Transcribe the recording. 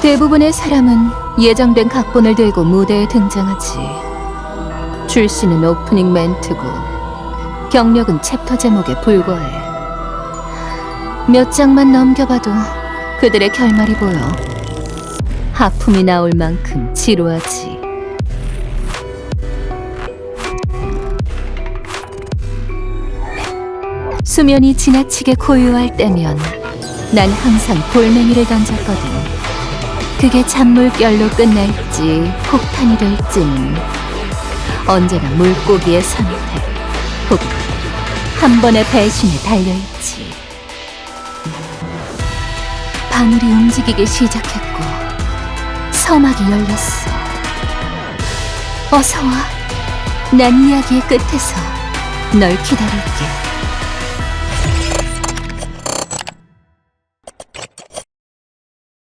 대부분의 사람은 예정된 각본을 들고 무대에 등장하지. 출시는 오프닝 멘트고 경력은 챕터 제목에 불과해. 몇 장만 넘겨봐도 그들의 결말이 보여. 하품이 나올 만큼 지루하지. 수면이 지나치게 고요할 때면 난 항상 돌멩이를 던졌거든. 그게 잔물결로 끝날지 폭탄이 될지는 언제나 물고기의 선택 혹은 한 번의 배신에 달려있지. 바늘이 움직이기 시작했고 서막이 열렸어. 어서 와. 난 이야기의 끝에서 널 기다릴게.